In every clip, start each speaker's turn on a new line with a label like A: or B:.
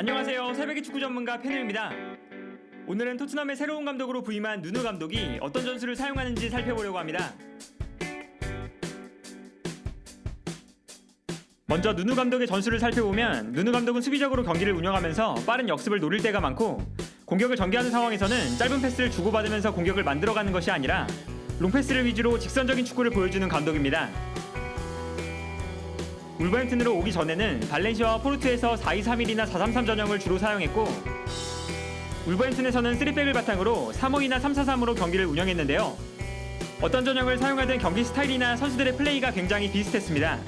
A: 안녕하세요. 새벽의 축구 전문가 페누입니다. 오늘은 토트넘의 새로운 감독으로 부임한 누누 감독이 어떤 전술을 사용하는지 살펴보려고 합니다. 먼저 누누 감독의 전술을 살펴보면 누누 감독은 수비적으로 경기를 운영하면서 빠른 역습을 노릴 때가 많고 공격을 전개하는 상황에서는 짧은 패스를 주고받으면서 공격을 만들어가는 것이 아니라 롱패스를 위주로 직선적인 축구를 보여주는 감독입니다. 울버햄튼으로 오기 전에는 발렌시아와 포르투에서 4-2-3-1이나 4-3-3 전형을 주로 사용했고 울버햄튼에서는 3백을 바탕으로 3-5-2나 3-4-3으로 경기를 운영했는데요. 어떤 전형을 사용하든 경기 스타일이나 선수들의 플레이가 굉장히 비슷했습니다.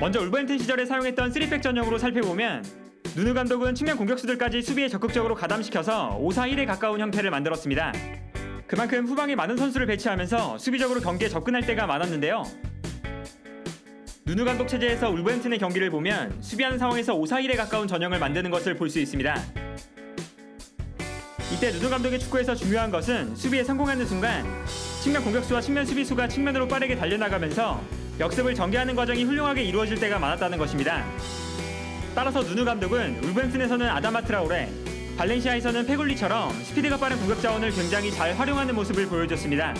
A: 먼저 울버햄튼 시절에 사용했던 3백 전형으로 살펴보면 누누 감독은 측면 공격수들까지 수비에 적극적으로 가담시켜서 5-4-1에 가까운 형태를 만들었습니다. 그만큼 후방에 많은 선수를 배치하면서 수비적으로 경기에 접근할 때가 많았는데요. 누누 감독 체제에서 울버햄튼의 경기를 보면 수비하는 상황에서 5-4-1에 가까운 전형을 만드는 것을 볼 수 있습니다. 이때 누누 감독의 축구에서 중요한 것은 수비에 성공하는 순간 측면 공격수와 측면 수비수가 측면으로 빠르게 달려나가면서 역습을 전개하는 과정이 훌륭하게 이루어질 때가 많았다는 것입니다. 따라서 누누 감독은 울버햄튼에서는 아다마 트라오레, 발렌시아에서는 페굴리처럼 스피드가 빠른 공격 자원을 굉장히 잘 활용하는 모습을 보여줬습니다.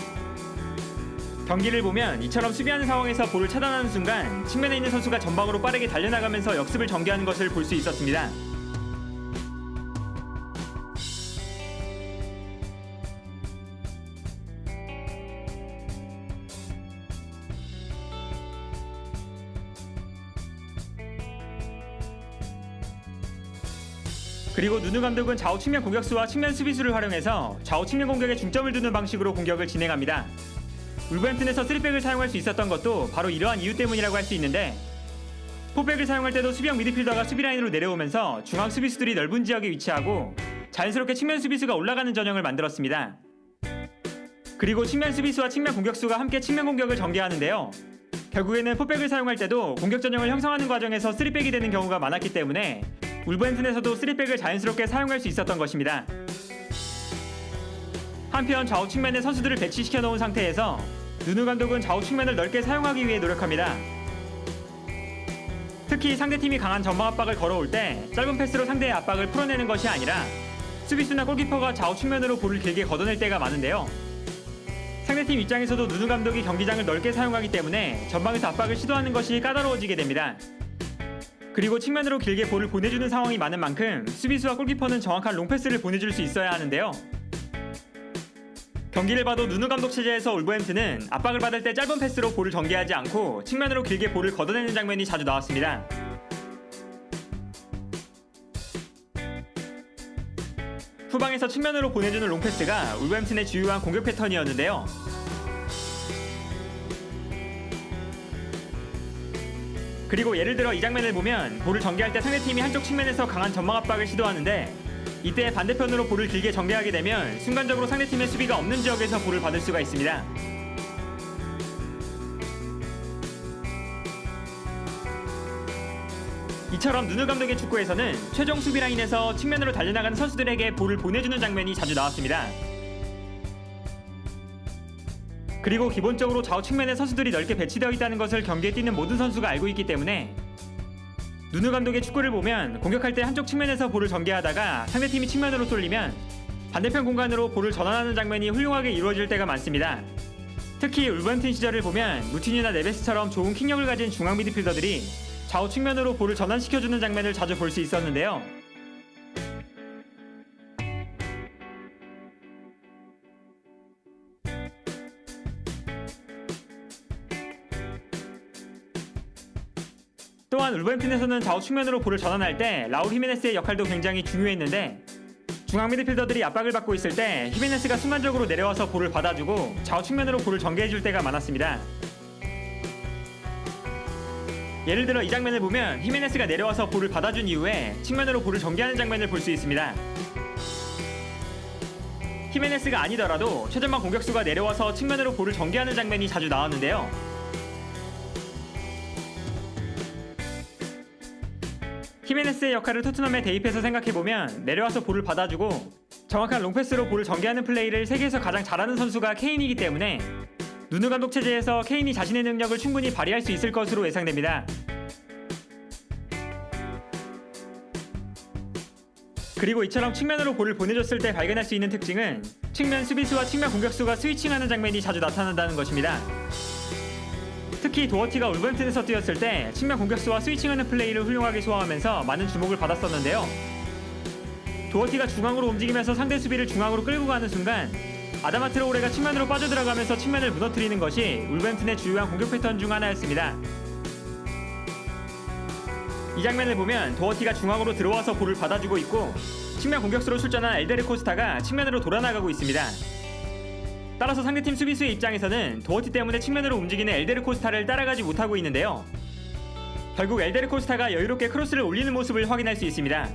A: 경기를 보면 이처럼 수비하는 상황에서 볼을 차단하는 순간 측면에 있는 선수가 전방으로 빠르게 달려나가면서 역습을 전개하는 것을 볼 수 있었습니다. 그리고 누누 감독은 좌우 측면 공격수와 측면 수비수를 활용해서 좌우 측면 공격에 중점을 두는 방식으로 공격을 진행합니다. 울버햄튼에서 3백을 사용할 수 있었던 것도 바로 이러한 이유 때문이라고 할 수 있는데 포백을 사용할 때도 수비형 미드필더가 수비 라인으로 내려오면서 중앙 수비수들이 넓은 지역에 위치하고 자연스럽게 측면 수비수가 올라가는 전형을 만들었습니다. 그리고 측면 수비수와 측면 공격수가 함께 측면 공격을 전개하는데요. 결국에는 포백을 사용할 때도 공격 전형을 형성하는 과정에서 3백이 되는 경우가 많았기 때문에 울버햄튼에서도 3백을 자연스럽게 사용할 수 있었던 것입니다. 한편 좌우 측면에 선수들을 배치시켜 놓은 상태에서 누누 감독은 좌우 측면을 넓게 사용하기 위해 노력합니다. 특히 상대팀이 강한 전방 압박을 걸어올 때 짧은 패스로 상대의 압박을 풀어내는 것이 아니라 수비수나 골키퍼가 좌우 측면으로 볼을 길게 걷어낼 때가 많은데요. 상대팀 입장에서도 누누 감독이 경기장을 넓게 사용하기 때문에 전방에서 압박을 시도하는 것이 까다로워지게 됩니다. 그리고 측면으로 길게 볼을 보내주는 상황이 많은 만큼 수비수와 골키퍼는 정확한 롱패스를 보내줄 수 있어야 하는데요. 경기를 봐도 누누 감독 체제에서 울버햄튼은 압박을 받을 때 짧은 패스로 볼을 전개하지 않고 측면으로 길게 볼을 걷어내는 장면이 자주 나왔습니다. 후방에서 측면으로 보내주는 롱패스가 울버햄튼의 주요한 공격 패턴이었는데요. 그리고 예를 들어 이 장면을 보면 볼을 전개할 때 상대팀이 한쪽 측면에서 강한 전방 압박을 시도하는데 이때 반대편으로 볼을 길게 전개하게 되면 순간적으로 상대팀의 수비가 없는 지역에서 볼을 받을 수가 있습니다. 이처럼 누누 감독의 축구에서는 최종 수비 라인에서 측면으로 달려나가는 선수들에게 볼을 보내주는 장면이 자주 나왔습니다. 그리고 기본적으로 좌우 측면에 선수들이 넓게 배치되어 있다는 것을 경기에 뛰는 모든 선수가 알고 있기 때문에 누누 감독의 축구를 보면 공격할 때 한쪽 측면에서 볼을 전개하다가 상대팀이 측면으로 쏠리면 반대편 공간으로 볼을 전환하는 장면이 훌륭하게 이루어질 때가 많습니다. 특히 울버햄튼 시절을 보면 무티뉴나 네베스처럼 좋은 킥력을 가진 중앙 미드필더들이 좌우 측면으로 볼을 전환시켜주는 장면을 자주 볼 수 있었는데요. 또한 울버햄튼에서는 좌우 측면으로 볼을 전환할 때 라울 히메네스의 역할도 굉장히 중요했는데 중앙 미드필더들이 압박을 받고 있을 때 히메네스가 순간적으로 내려와서 볼을 받아주고 좌우 측면으로 볼을 전개해줄 때가 많았습니다. 예를 들어 이 장면을 보면 히메네스가 내려와서 볼을 받아준 이후에 측면으로 볼을 전개하는 장면을 볼 수 있습니다. 히메네스가 아니더라도 최전방 공격수가 내려와서 측면으로 볼을 전개하는 장면이 자주 나왔는데요. 히메네스의 역할을 토트넘에 대입해서 생각해보면 내려와서 볼을 받아주고 정확한 롱패스로 볼을 전개하는 플레이를 세계에서 가장 잘하는 선수가 케인이기 때문에 누누 감독 체제에서 케인이 자신의 능력을 충분히 발휘할 수 있을 것으로 예상됩니다. 그리고 이처럼 측면으로 볼을 보내줬을 때 발견할 수 있는 특징은 측면 수비수와 측면 공격수가 스위칭하는 장면이 자주 나타난다는 것입니다. 특히 도어티가 울버햄튼에서 뛰었을 때 측면 공격수와 스위칭하는 플레이를 훌륭하게 소화하면서 많은 주목을 받았었는데요. 도어티가 중앙으로 움직이면서 상대 수비를 중앙으로 끌고 가는 순간 아다마 트로우레가 측면으로 빠져들어가면서 측면을 무너뜨리는 것이 울버햄튼의 주요한 공격 패턴 중 하나였습니다. 이 장면을 보면 도어티가 중앙으로 들어와서 볼을 받아주고 있고 측면 공격수로 출전한 엘데르 코스타가 측면으로 돌아나가고 있습니다. 따라서 상대팀 수비수의 입장에서는 도어티 때문에 측면으로 움직이는 엘데르 코스타를 따라가지 못하고 있는데요. 결국 엘데르 코스타가 여유롭게 크로스를 올리는 모습을 확인할 수 있습니다.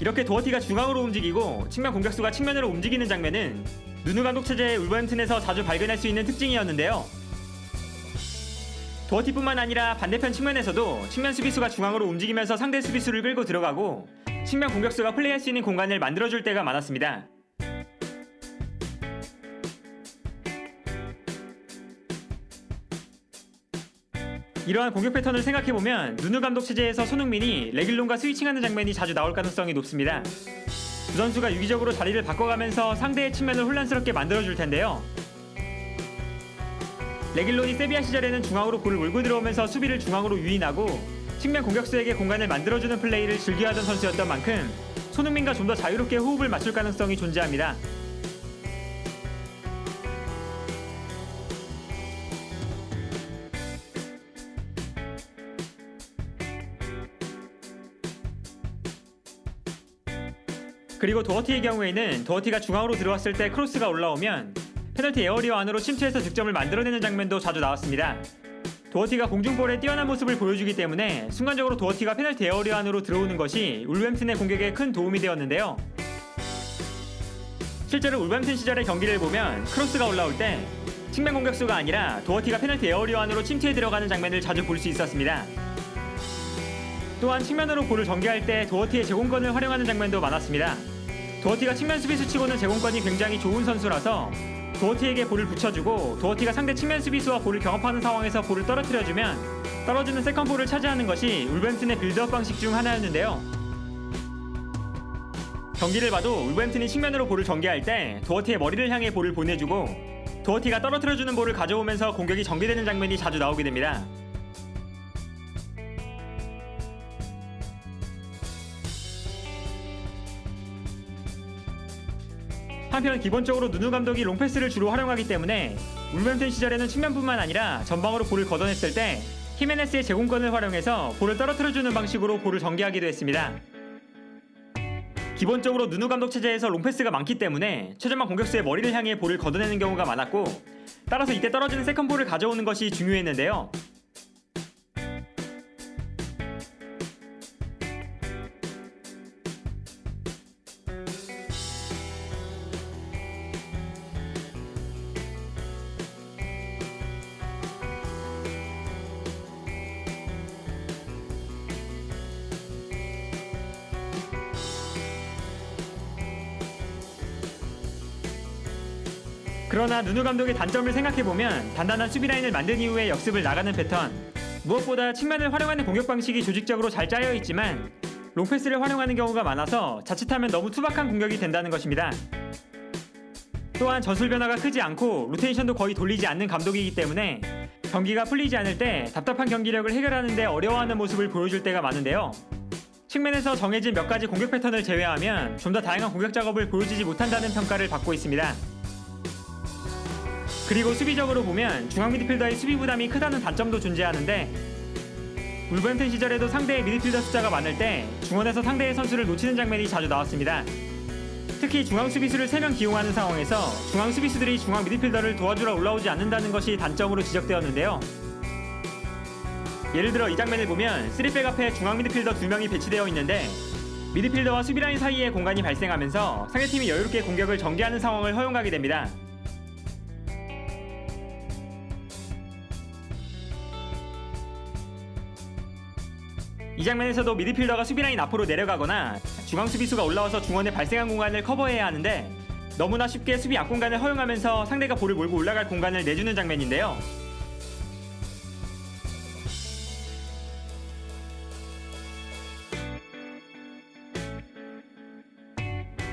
A: 이렇게 도어티가 중앙으로 움직이고 측면 공격수가 측면으로 움직이는 장면은 누누 감독 체제의 울버햄튼에서 자주 발견할 수 있는 특징이었는데요. 도어티뿐만 아니라 반대편 측면에서도 측면 수비수가 중앙으로 움직이면서 상대 수비수를 끌고 들어가고 측면 공격수가 플레이할 수 있는 공간을 만들어줄 때가 많았습니다. 이러한 공격 패턴을 생각해보면 누누 감독 체제에서 손흥민이 레길론과 스위칭하는 장면이 자주 나올 가능성이 높습니다. 두 선수가 유기적으로 자리를 바꿔가면서 상대의 측면을 혼란스럽게 만들어줄 텐데요. 레길론이 세비야 시절에는 중앙으로 볼을 몰고 들어오면서 수비를 중앙으로 유인하고 측면 공격수에게 공간을 만들어주는 플레이를 즐겨하던 선수였던 만큼 손흥민과 좀 더 자유롭게 호흡을 맞출 가능성이 존재합니다. 그리고 도어티의 경우에는 도어티가 중앙으로 들어왔을 때 크로스가 올라오면 페널티 에어리어 안으로 침투해서 득점을 만들어내는 장면도 자주 나왔습니다. 도어티가 공중볼에 뛰어난 모습을 보여주기 때문에 순간적으로 도어티가 페널티 에어리어 안으로 들어오는 것이 울햄튼의 공격에 큰 도움이 되었는데요. 실제로 울햄튼 시절의 경기를 보면 크로스가 올라올 때 측면 공격수가 아니라 도어티가 페널티 에어리어 안으로 침투해 들어가는 장면을 자주 볼 수 있었습니다. 또한 측면으로 볼을 전개할 때 도어티의 제공권을 활용하는 장면도 많았습니다. 도어티가 측면 수비수 치고는 제공권이 굉장히 좋은 선수라서 도어티에게 볼을 붙여주고 도어티가 상대 측면 수비수와 볼을 경합하는 상황에서 볼을 떨어뜨려주면 떨어지는 세컨볼을 차지하는 것이 울버햄튼의 빌드업 방식 중 하나였는데요. 경기를 봐도 울버햄튼이 측면으로 볼을 전개할 때 도어티의 머리를 향해 볼을 보내주고 도어티가 떨어뜨려주는 볼을 가져오면서 공격이 전개되는 장면이 자주 나오게 됩니다. 한편 기본적으로 누누 감독이 롱패스를 주로 활용하기 때문에 울버햄튼 시절에는 측면뿐만 아니라 전방으로 볼을 걷어냈을 때 히메네스의 제공권을 활용해서 볼을 떨어뜨려주는 방식으로 볼을 전개하기도 했습니다. 기본적으로 누누 감독 체제에서 롱패스가 많기 때문에 최전방 공격수의 머리를 향해 볼을 걷어내는 경우가 많았고 따라서 이때 떨어지는 세컨볼을 가져오는 것이 중요했는데요. 그러나 누누 감독의 단점을 생각해보면 단단한 수비 라인을 만든 이후에 역습을 나가는 패턴 무엇보다 측면을 활용하는 공격 방식이 조직적으로 잘 짜여 있지만 롱패스를 활용하는 경우가 많아서 자칫하면 너무 투박한 공격이 된다는 것입니다. 또한 전술 변화가 크지 않고 로테이션도 거의 돌리지 않는 감독이기 때문에 경기가 풀리지 않을 때 답답한 경기력을 해결하는데 어려워하는 모습을 보여줄 때가 많은데요. 측면에서 정해진 몇 가지 공격 패턴을 제외하면 좀 더 다양한 공격 작업을 보여주지 못한다는 평가를 받고 있습니다. 그리고 수비적으로 보면 중앙 미드필더의 수비 부담이 크다는 단점도 존재하는데 울버햄튼 시절에도 상대의 미드필더 숫자가 많을 때 중원에서 상대의 선수를 놓치는 장면이 자주 나왔습니다. 특히 중앙 수비수를 3명 기용하는 상황에서 중앙 수비수들이 중앙 미드필더를 도와주러 올라오지 않는다는 것이 단점으로 지적되었는데요. 예를 들어 이 장면을 보면 3백 앞에 중앙 미드필더 2명이 배치되어 있는데 미드필더와 수비라인 사이에 공간이 발생하면서 상대팀이 여유롭게 공격을 전개하는 상황을 허용하게 됩니다. 이 장면에서도 미드필더가 수비라인 앞으로 내려가거나 중앙 수비수가 올라와서 중원에 발생한 공간을 커버해야 하는데 너무나 쉽게 수비 앞 공간을 허용하면서 상대가 볼을 몰고 올라갈 공간을 내주는 장면인데요.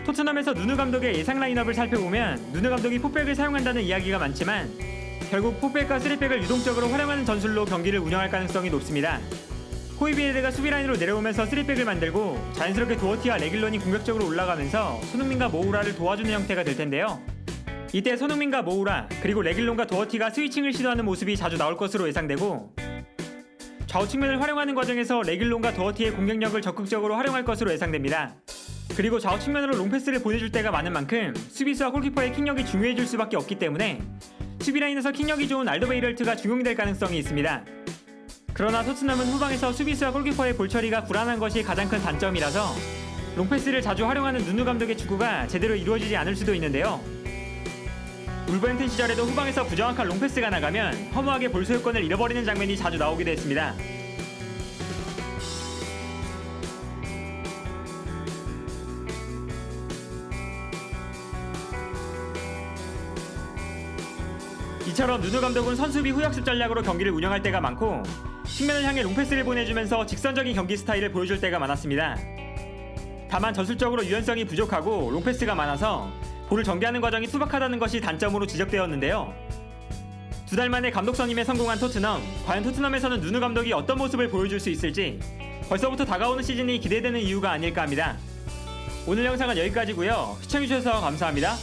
A: 토트넘에서 누누 감독의 예상 라인업을 살펴보면 누누 감독이 포백을 사용한다는 이야기가 많지만 결국 포백과 쓰리백을 유동적으로 활용하는 전술로 경기를 운영할 가능성이 높습니다. 호이비에르가 수비 라인으로 내려오면서 쓰리백을 만들고 자연스럽게 도어티와 레길론이 공격적으로 올라가면서 손흥민과 모우라를 도와주는 형태가 될 텐데요. 이때 손흥민과 모우라 그리고 레길론과 도어티가 스위칭을 시도하는 모습이 자주 나올 것으로 예상되고 좌우 측면을 활용하는 과정에서 레길론과 도어티의 공격력을 적극적으로 활용할 것으로 예상됩니다. 그리고 좌우 측면으로 롱패스를 보내줄 때가 많은 만큼 수비수와 골키퍼의 킥력이 중요해질 수밖에 없기 때문에 수비 라인에서 킥력이 좋은 알더베이럴트가 중용될 가능성이 있습니다. 그러나 토트넘은 후방에서 수비수와 골키퍼의 볼 처리가 불안한 것이 가장 큰 단점이라서 롱패스를 자주 활용하는 누누 감독의 축구가 제대로 이루어지지 않을 수도 있는데요. 울버햄튼 시절에도 후방에서 부정확한 롱패스가 나가면 허무하게 볼 소유권을 잃어버리는 장면이 자주 나오기도 했습니다. 이처럼 누누 감독은 선수비 후역습 전략으로 경기를 운영할 때가 많고 측면을 향해 롱패스를 보내주면서 직선적인 경기 스타일을 보여줄 때가 많았습니다. 다만 전술적으로 유연성이 부족하고 롱패스가 많아서 볼을 전개하는 과정이 투박하다는 것이 단점으로 지적되었는데요. 두 달 만에 감독 선임에 성공한 토트넘, 과연 토트넘에서는 누누 감독이 어떤 모습을 보여줄 수 있을지 벌써부터 다가오는 시즌이 기대되는 이유가 아닐까 합니다. 오늘 영상은 여기까지고요. 시청해주셔서 감사합니다.